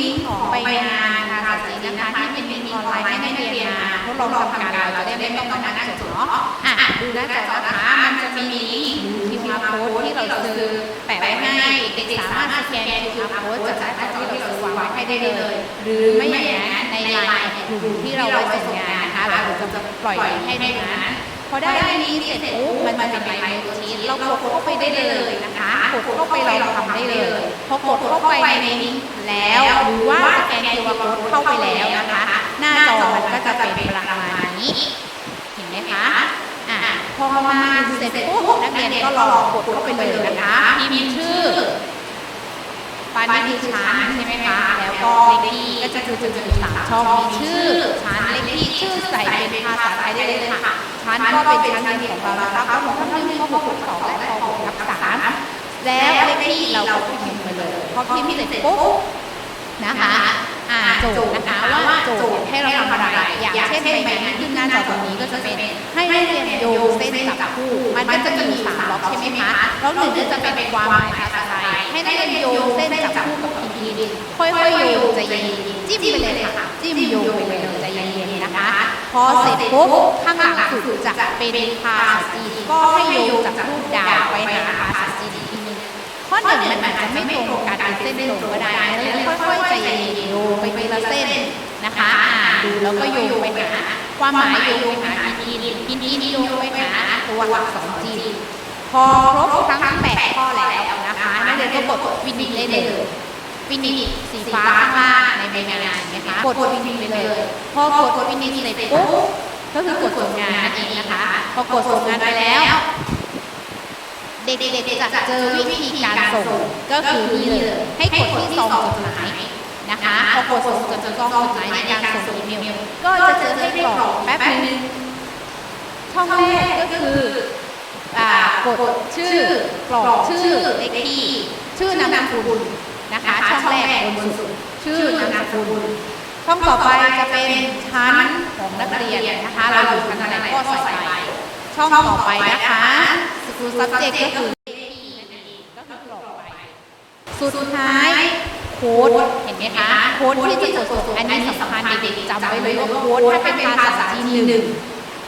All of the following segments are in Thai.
ลิงก์ของใบงานภาษาจีนนะคะที่เป็นลิงก์ออนไลน์ให้นักเรียนมาทดลองทำการเราจะได้ไม่ต้องมานั่งจดเนาะอะดูหน้าจอนะคะมันจะมีลิงก์หรือ QR code ที่เราซื้อแปะไว้ให้เด็กๆสามารถสแกน QR code จากหน้าจอที่เราซื้อวางไว้ให้ได้เลย หรือไม่อย่างนั้นในไลน์กลุ่มที่เราไว้ส่งงานนะคะเราจะปล่อยให้ในนั้นพอได้ลิงก์เสร็จปุ๊บมันจะเป็นไลน์ชีตเรากดเข้าไปได้เลยนะคะ กดเข้าไปเราทำได้เลยพอกดเข้าไปในลิงก์แล้วหรือว่าสแกน QR code เข้าไปแล้วนะคะ หน้าจอมันก็จะเป็นประมาณนี้ เห็นไหมคะอะพอมาเสร็จปุ๊บนักเรียนก็ลองกดเข้าไปเลยนะคะพิมพ์ชื่อปานิชชั้นใช่ไหมคะ แล้วก็เลขที่ก็จะคือจะมีสามช่องมีชื่อชั้นเลขที่ชื่อใส่เป็นภาษาไทยได้เลยค่ะชั้นก็เป็นชั้นเรียนของเรานะคะขอหกข้อหนึ่งข้อหกข้อสองและข้อหกทับสามแล้ว เลขที่เราก็พิมพ์ไปเลยพอพิมพ์เสร็จปุ๊บนะคะอ่านโจทย์นะคะว่าโจทย์ให้เราทำอะไรอย่างเช่นใบงานที่หน้าจอตรงนี้ก็จะเป็นให้นักเรียนโยงเส้นจับคู่มันก็จะมีอยู่สามบล็อกใช่ไหมคะแล้วหนึ่งก็จะเป็นความหมายภาษาไทยให้นักเรียนโยงเส้นจับคู่กับพีพีค่อยๆโยงใจเย็นๆจิ้มไปเลยค่ะจิ้มโยงไปเลยใจเย็นๆนะคะ พอเสร็จปุ๊บข้างหลังสุดจะเป็นภาษาจีนก็ให้โยงจากรูปดาวไปหาภาษาจีนอีกทีหนึง ข้อหนึ่งมันอาจจะไม่ตรงกันเป็นเส้นตรงก็ได้นะแล้วค่อยๆใจเย็นๆโยงไปทีละเส้นนะคะดูแล้วก็โยงไปหาความหมายโยงไปหาอินอินอินอินโยงไปหาตัวอักษรจีนพอครบทั้งแปดข้อแล้วนะคะนักเรียนก็กดวินิจได้เลยวินิจสีฟ้าข้างล่างในใบงานนะคะกดวินิจไปเลย พอกดวินิจเสร็จปุ๊บก็คือกดส่งงานเองนะคะ พอกดส่งงานไป ด็กๆจะเจอวิธีการส่งก็คือนี่เลยให้กดที่ซองจดหมายนะคะพอกดส่งจดซองจดหมายในการส่งอีเมลก็จะเจอให้กรอกแป๊บนึงช่องแรกก็คืออ่ากดชื่อกรอกชื่อเลขที่ชื่อนามสกุลนะคะช่องแรกบนสุดชื่อนามสกุลช่องต่อไปจะเป็นชั้นของนักเรียนนะคะเราอยู่ชั้นอะไรก็ใส่ไปช่องต่อไปนะคะ สกู subject ก็คือ ก็คือกรอกไป สุดท้ายโค้ดเห็นไหมคะโค้ดที่จะกดส่งอันนี้สำคัญเด็กๆจำไว้เลยว่าโค้ดถ้าเป็นภาษาจีนหนึ่ง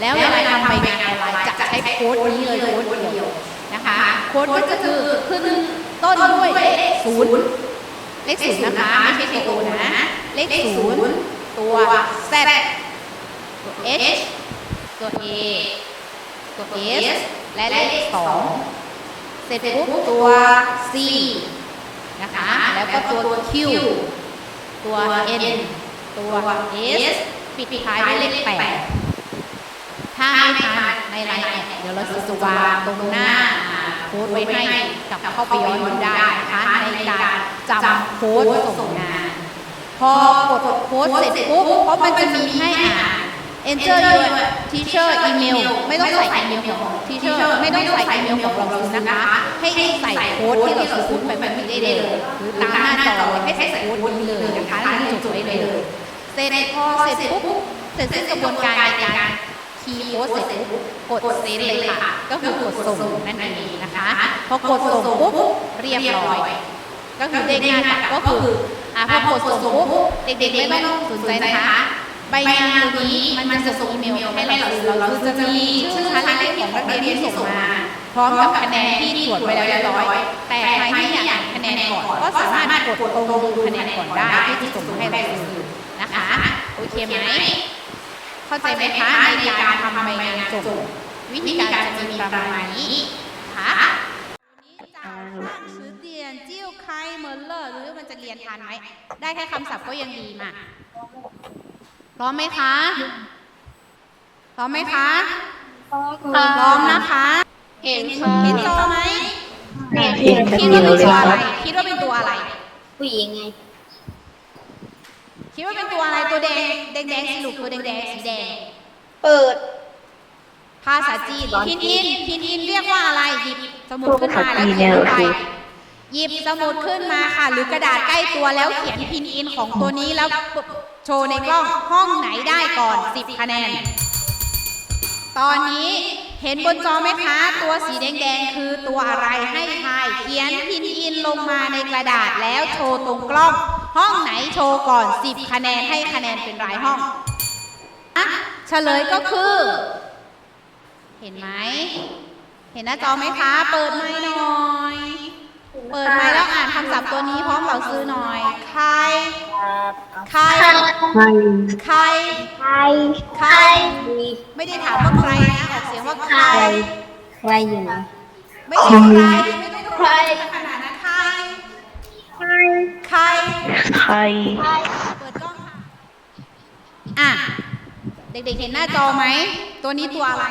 แล้วเวลาทำใบงานออนไลน์จะใช้โค้ดนี้เลยโค้ดเดียวนะคะโค้ดก็จะคือขึ้นต้นด้วยเลขศูนย์เลขศูนย์นะคะไม่ใช่ตัวนะเลขศูนย์ตัว Z ตัว H ตัว A ตัว S และเลขสองเสร็จปุ๊บตัว C นะคะ แล้วก็ตัว Q ตัว N ตัว S ปิดท้ายด้วยเลขแปดถ้าไม่ทันในไลน์แอดเดี๋ยวเราจะวางตรงหน้าโค้ดไว้ให้กลับเข้าไปย้อนดูได้นะคะในการจำโค้ดส่งงาน พอกดโค้ดเสร็จปุ๊บเพราะมันจะมีให้อ่าน enter your teacher email ไม่ต้องใส่อีเมลของ teacher ไม่ต้องใส่อีเมลของเราซื้อนะคะ ให้ใส่โค้ดที่เราซื้อไปแบบนี้ได้เลยหรือตามหน้าจอเลยให้ใส่โค้ดนี้เลยนะคะแล้วจดไว้เลยเสร็จพอเสร็จปุ๊บเสร็จสิ้นกระบวนการในการคีย์โค้ดเสร็จปุ๊บกดเซนเลยค่ะ ก็คือกดส่งนั่นเองนะคะพอกดส่งปุ๊บเรียบร้อย ก็คือเด้งหน้ากลับก็คืออะพอกดส่งปุ๊บเด็กๆไม่ต้องสนใจนะคะ ใบงานตัวนี้มันจะส่งอีเมลให้เราซื้อเราจะมีชื่อชั้นเลขของนักเรียนที่ส่งมาพร้อมกับคะแนนที่ตรวจไว้แล้วเรียบร้อย แต่ใครที่อยากคะแนนก่อนก็สามารถกดตรงดูคะแนนก่อนได้ที่จะส่งให้เราซื้อนะคะโอเคไหมเข้าใจไหมคะในการทำใบงานจบวิธีการจะมีประมาณนี้ค่ะจากชื่อเตียนจิ้วไคเมอร์เลอร์หรือมันจะเรียนทันไหมได้แค่คำศัพท์ก็ยังดีมาก ร้อมไหมคะพร้อมไหมคะพร้อมนะคะ เห็นเห็นจอไหมเห็นคิดว่าเป็นตัวอะไร คิดว่าเป็นตัวอะไร ผู้หญิงไง คิดว่าเป็นตัวอะไรตัวแดงแดงแดงสีลูกตัวแดงแดงสีแดง เปิด ภาษาจีนพินอินพินอินเรียกว่าอะไรหยิบสมุดขึ้นมาแล้วเขียนลงไป หยิบสมุดขึ้นมาค่ะ หรือกระดาษใกล้ตัวแล้วเขียนพินอินของตัวนี้แล้วโชว์ในกล้องห้องไหนได้ก่อน 10 คะแนน ตอนนี้เห็นบนจอไหมคะ ตัวสีแดงๆคือตัวอะไรให้ทาย เขียนพินอินลงมาในกระดาษแล้วโชว์ตรงกล้อง ห้องไหนโชว์ก่อน 10 คะแนนให้คะแนนเป็นรายห้องอะเฉลยก็คือ เห็นไหม เห็นหน้าจอไหมคะ เปิดไมค์หน่อย เปิดไมค์แล้วอ่านคำศัพท์ตัวนี้พร้อมเราซื้อหน่อยใครใครใครใครใครไม่ได้ถามว่าใครนะออกเสียงว่าใครใครอยู่ไหนไม่ใช่ใครไม่ได้ใครขนาดนั้นใครใครใครใครเปิดกล้องค่ะอะเด็กๆเห็นหน้าจอไหมตัวนี้ตัวอะไร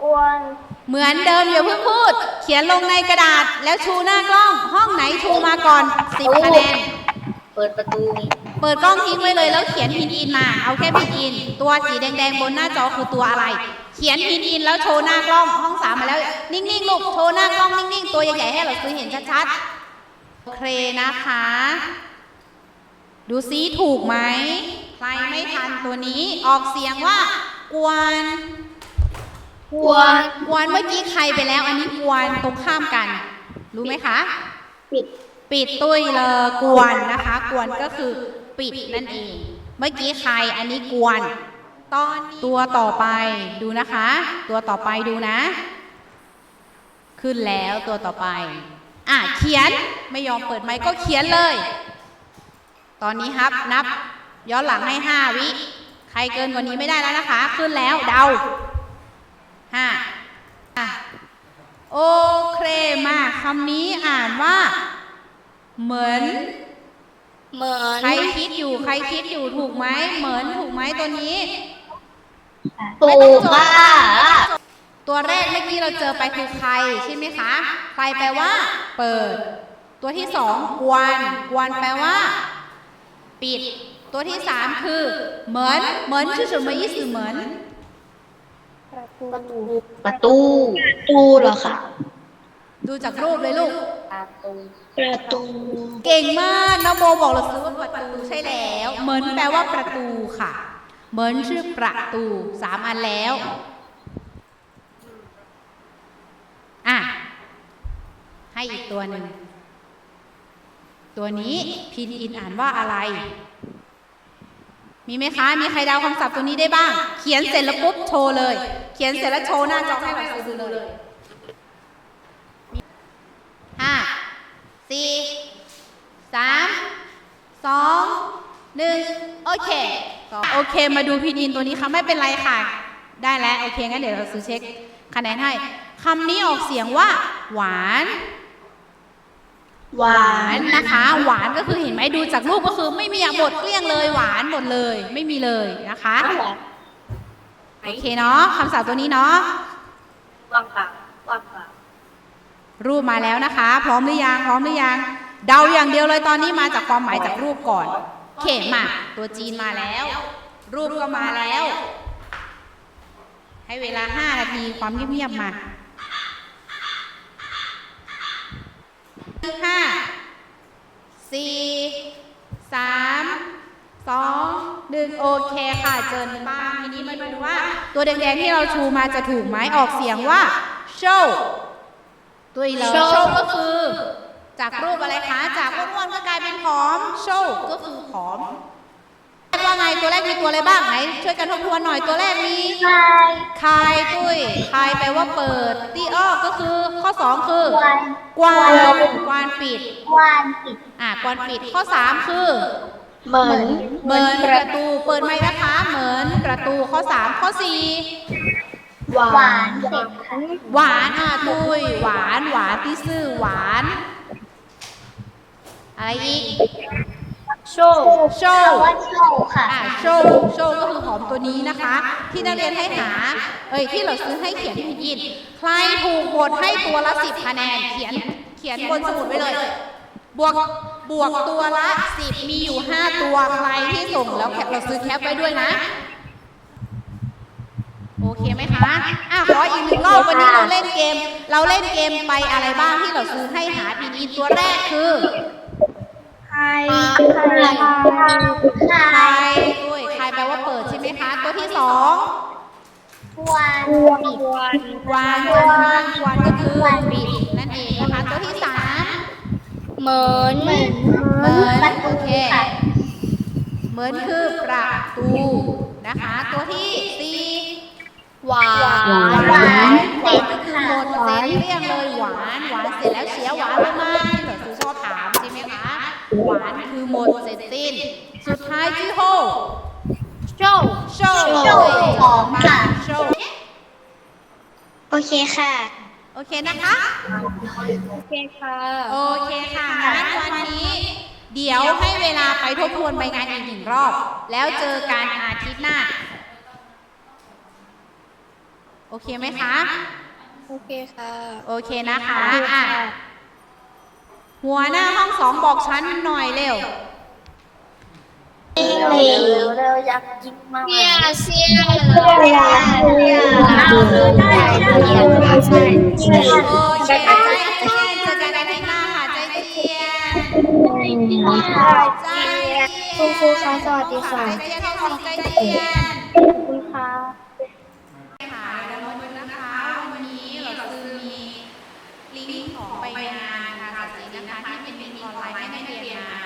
กวน เหมือนเดิมอย่าเพิ่งพูด เขียนลงในกระดาษแล้วชูหน้ากล้อง ห้องไหนชูมาก่อน10คะแนน เปิดประตูนี่เปิดกล้องทิ้งไว้เลยแล้วเขียนพินอินมา เอาแค่พินอิน ตัวสีแดงๆบนหน้าจอคือตัวอะไร เขียนพินอินแล้วโชว์หน้ากล้องห้องสามมาแล้ว นิ่งๆลูกโชว์หน้ากล้องนิ่งๆตัวใหญ่ๆให้เราซื้อเห็นชัดๆโอเคนะคะ ดูซิถูกไหมใครไม่ทันตัวนี้ออกเสียงว่ากวน กวนกวนเมื่อกี้ใครไปแล้ว อันนี้กวนตรงข้ามกัน รู้ไหมคะ ปิด ปิดตุ้ยเลยกวนนะคะ กวนก็คือปิดนั่นเอง เมื่อกี้ใครอันนี้กวนตอนตัวต่อไปดูนะคะ ตัวต่อไปดูนะ ขึ้นแล้วตัวต่อไป อะเขียนไม่ยอมเปิดไมค์ก็เขียนเลย ตอนนี้ครับนับ ย้อนหลังให้ห้าวิ ใครเกินกว่านี้ไม่ได้แล้วนะคะ ขึ้นแล้วเดา ห้โอเคมาคำนี้อ่านว่า เหมือน เหมือน ใครคิดอยู่ใครคิดอยู่ถูกไหมเหมือนถูกไหมตัวนี้ถูกค่ะตัวแรกเมื่อกี้เราเจอไปคือใครใช่ไหมคะ ใครแปลว่า เปิด ตัวที่สองกวน กวนแปลว่า ปิด ตัวที่สามคือ เหมือน เหมือนชื่อสมัยสือเหมือน ประตูประตูตูเหรอคะดูจากรูปเลยลูก ประตูประตูเก่งมากนะโมบอกเราซื้อว่าประตูใช่แล้ว เหมือนแปลว่าประตูค่ะ เหมือนชื่อประตูสามอันแล้ว อะ ให้อีกตัวหนึ่ง ตัวนี้พินอินอ่านว่าอะไร มีไหมคะ มีใครเดาคำศัพท์ตัวนี้ได้บ้าง เขียนเสร็จแล้วปุ๊บโชว์เลย เขียนเสร็จแล้วโชว์หน้าจอให้เราดูเลยห้าสี่สามสองหนึ่งโอเคสองโอเค มาดูพินอินตัวนี้ค่ะ ไม่เป็นไรค่ะ ได้แล้ว โอเค งั้นเดี๋ยวเราซื้อเช็คคะแนนให้คำนี้ออกเสียงว่า หวาน หวาหวานนนะคะ หวานก็คือเห็นไหมดูจากรูปก็คือไม่มีอะบดเกลี้ยงเลย หวานหมดเลย ไม่มีเลยนะคะโอเคเนาะคำศัพท์ตัวนี้เนาะว่างเปล่าว่างเปล่ารูปมาแล้วนะคะ พร้อมหรือยังพร้อมหรือยังเดาอย่างเดียวเลยตอนนี้มาจากความหมายจากรูปก่อนโอเคมาตัวจีนมาแล้ว รูปก็มาแล้ว ให้เวลา 5 นาทีความเงียบๆมา ห้าสี่สามสองหนึ่งโอเคค่ะเจอบ้างทีนี้มาดูว่าตัวแดงๆที่เราชูมาจะถูกไหมออกเสียงว่า show ตัวอีกแล้ว show ก็คือ จากรูปอะไรคะ จากอ้วนๆก็กลายเป็นผอม show ก็คือผอม ว่าไงตัวแรกมีตัวอะไรบ้างไหนช่วยกันทบทวนหน่อยตัวแรกมีใครคายตุ้ยคายแปลว่าเปิดตีอ้อก็คือข้อสองคือกวนกวานกวานปิดกวนปิดอะกวานปิดข้อสามคือเหมือนเหมือนประตูเปิดไหมนะคะเหมือนประตูข้อสามข้อสี่หวาหวานนเสร็จค่ะหวานอะตุ้ยหวานหวานที่ซื่อหวานอะไรอีก โชว์โชว์ว่าโชว์ค่ะอะโชว์โชว์ก็คือหอมตัวนี้นะคะ ที่นักเรียนให้หา เอ้ยที่เราซื้อให้เขียนผิดยินใครถูกบทให้ตัวละสิบคะแนนเขียนเขียนบนสมุดไว้เลย บวกบวกตัวละสิบมีอยู่ห้าตัวใครที่ส่งแล้วแคปเราซื้อแคปไว้ด้วยนะ โอเคไหมคะอะขออีกหนึ่งรอบวันนี้เราเล่นเกม เราเล่นเกมไปอะไรบ้างที่เราซื้อให้หาพินอินตัวแรกคือใครใครใครใครด้วยใครแปลว่าเปิดใช่ไหมคะ ตัวที่สองกวนปิดวางวางวางก็คือปิดนั่นเองนะคะ ตัวที่สามเหมือนเหมือนโอเคเหมือนคือประตูนะคะ ตัวที่สี่หวานหวานหวานก็คือหมดเสร็จเรียงเลยหวานหวานเสร็จแล้วเชียร์หวานมาก หวานคือหมดเสร็จสิ้น สุดท้ายที่โฮโชว์โชว์โชว์ของค่ะโชว์โอเคค่ะ โอเคนะคะ โอเคค่ะ โอเคค่ะงั้นวันนี้ เดี๋ยวให้เวลาไปทบทวนใบงานอีกหนึ่งรอบ แล้วเจอกันอาทิตย์หน้า โอเคไหมคะ โอเคค่ะ โอเคนะคะอะ หัวหน้าห้องสองบอกฉันหน่อยเร็ว เร็วเร็วอยากยิงมากเสียเสียเวลาเวลาได้ได้เรียนใช่ใช่โอเคใจเจียนเจอกันอาทิตย์หน้าค่ะใจเจียนใจเจียนคุณครูคะสวัสดีค่ะใจเจียนห้องสองใจเจียนขอบคุณค่ะค่ะแล้ววันนี้นะคะวันนี้เราคือมีลิงก์ของใบงานนะคะสีนะคะที่เป็นออนไลน์ให้นักเรียนมา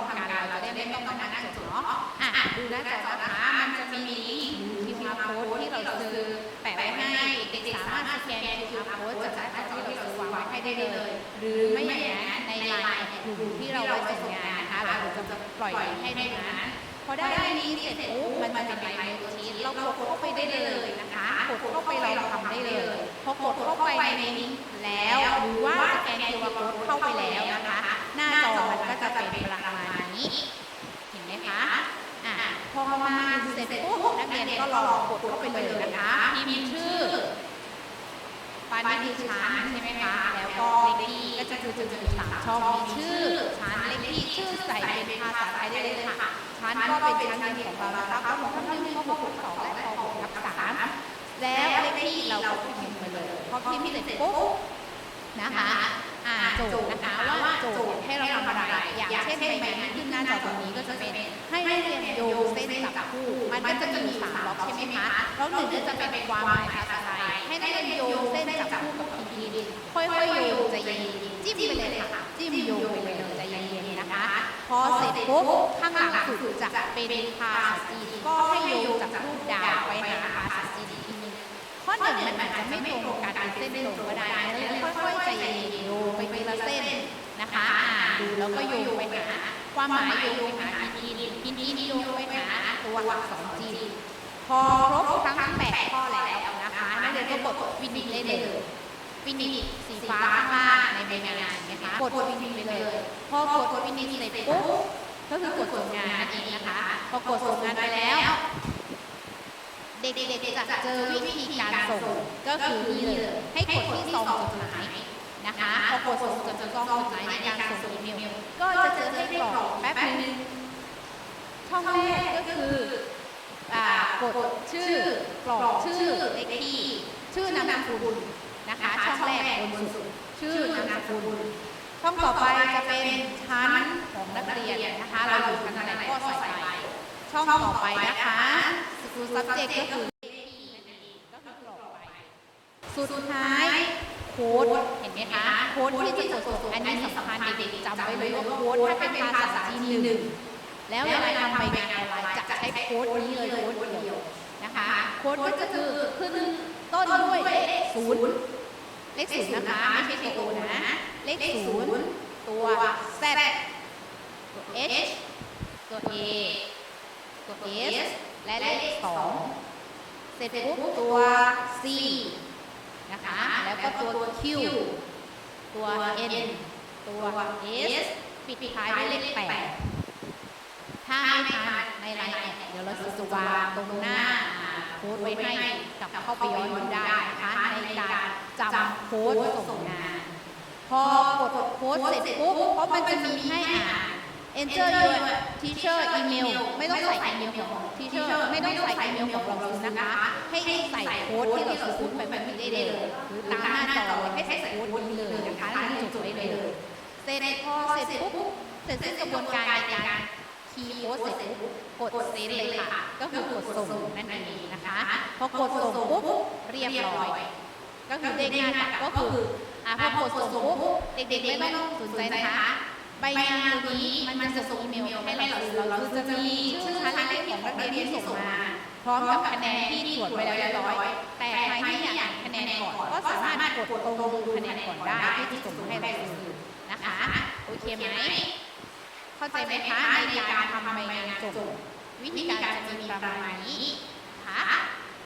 ทดลองทำการเราจะได้ไม่ต้องมานั่งจดเนาะอะดูหน้าจอนะคะมันจะมีลิงก์หรือ QR code ที่เราซื้อแปะไว้ให้เด็กๆสามารถสแกน QR code จากหน้าจอที่เราซื้อวางไว้ให้ได้เลย หรือไม่อย่างนั้นในไลน์กลุ่มที่เราไว้ส่งงานนะคะเราจะปล่อยให้ในนั้นพอได้นี้เสร็จปุ๊บมันจะเป็นไลน์โนทีสเรากดเข้าไปได้เลยนะคะกดเข้าไปเราทำได้เลยพอกดเข้าไปในลิงก์แล้วหรือว่าสแกน QR code เข้าไปแล้วนะคะ หน้าจอมันก็จะเป็นประมาณนี้ เห็นไหมคะอะพอมาเสร็จปุ๊บนักเรียนก็ลองกดเข้าไปเลยนะคะพิมพ์ชื่อปานิชชั้นใช่ไหมคะ แล้วก็เลขที่ก็จะคือจะมีสามช่องมีชื่อชั้นเลขที่ชื่อใส่เป็นภาษาไทยได้เลยค่ะชั้นก็เป็นชั้นเรียนของเรานะคะข้อหกทับหนึ่งข้อหกทับสองและข้อหกทับสามแล้วเลขที่เราก็พิมพ์ไปเลยพอพิมพ์เสร็จปุ๊บนะคะ อ่าโจทย์นะคะว่าโจทย์ให้เราทำอะไร อย่างเช่นใบงานที่ขึ้นหน้าจอตรงนี้ก็จะเป็นให้นักเรียนโยงเส้นจับคู่ มันก็จะมีสามล็อกใช่ไหมคะแล้วหนึ่งก็จะเป็นความหมายภาษาไทยให้นักเรียนโยงเส้นจับคู่กับพีพีดิค่อยๆโยงใจเย็นจิ้มไปเลยค่ะจิ้มโยงไปเลยใจเย็นๆนะคะ พอเสร็จปุ๊บข้างหลังสุดจะเป็นภาษาจีนก็ให้โยงจากรูปดาวไปหาภาษาจีนอีกทีหนึง ข้อหนึ่งมันอาจจะไม่ตรงกันเป็นเส้นตรงก็ได้นะแล้วค่อยๆใจเย็นๆโยงไปทีละเส้นนะคะดูแล้วก็โยงไปหาความหมายโยงไปหาพีพีพีพีโยงไปหาตัวอักษรจีนพอครบทั้งแปดข้อแล้วนะคะนักเรียนก็กดวินิจได้เลยวินิจสีฟ้าข้างล่างในใบงานนะคะกดวินิจไปเลย พอกดวินิจเสร็จปุ๊บก็คือกดส่งงานนั่นเองนะคะพอกดส่งงานไปแล้ว เด็กๆจะเจอวิธีการส่งก็คือนี่เลยให้กดที่ซองจดหมายนะคะพอกดส่งจดซองจดหมายในการส่งอีเมลก็จะเจอให้กรอกแป๊บนึงช่องแรกก็คือกดชื่อกรอกชื่อเลขที่ ชื่อนามสกุลนะคะช่องแรกบนสุดชื่อนามสกุลช่องต่อไปจะเป็นชั้นของนักเรียนนะคะเราอยู่ชั้นอะไรก็ใส่ไปช่องต่อไปนะคะ สูตร subject ก็คือสุดท้ายโค้ดเห็นไหมคะโค้ดที่จะกดส่งอันนี้สำคัญเด็กๆจำไว้เลยว่าโค้ดถ้าเป็นภาษาจีนหนึ่งแล้วเวลาทำใบงานออนไลน์จะใช้โค้ดนี้เลยโค้ดเดียวนะคะโค้ดก็จะคือขึ้นต้นด้วยเลขศูนย์เลขศูนย์นะคะไม่ใช่ตัวโอนะเลขศูนย์ตัว Z ตัว H ตัว A ตัว S และเลขสองเสร็จปุ๊บตัว C นะคะ แล้วก็ตัว Q ตัว N ตัว S ปิดท้ายด้วยเลขแปดถ้าไม่ทันในไลน์แอดเดี๋ยวเราจะวางตรงหน้าโค้ดไว้ให้กับเข้าไปย้อนดูได้นะคะในการจำโค้ดส่งงาน พอกดโค้ดเสร็จปุ๊บเพราะมันจะมีให้อ่าน enter your teacher email ไม่ต้องใส่อีเมลของ teacher ไม่ต้องใส่อีเมลของเราซื้อนะคะ ให้ใส่โค้ดที่เราซื้อไปแบบนี้ได้เลยหรือตามหน้าจอเลยให้ใส่โค้ดนี้เลยนะคะแล้วจดไว้เลยเสร็จพอเสร็จปุ๊บเสร็จสิ้นกระบวนการในการคีย์โค้ดเสร็จปุ๊บกดเซนเลยค่ะ ก็คือกดส่งนั่นเองนะคะพอกดส่งปุ๊บเรียบร้อย ก็คือเด้งหน้ากลับก็คืออะพอกดส่งปุ๊บเด็กๆไม่ต้องสนใจนะคะก ใบงานตัวนี้มันจะส่งอีเมลให้เราเราเราจะมีชื่อชั้นเลขของนักเรียนที่ส่งมา พร้อมกับคะแนนที่ตรวจไปแล้วเรียบร้อย แต่ใครที่อยากคะแนนก่อนก็สามารถกดตรงดูคะแนนก่อนได้ที่จะส่งให้เราดูนะคะโอเคไหมเข้าใจไหมคะในการทำใบงานจบวิธีการจะมีประมาณนี้ค่ะ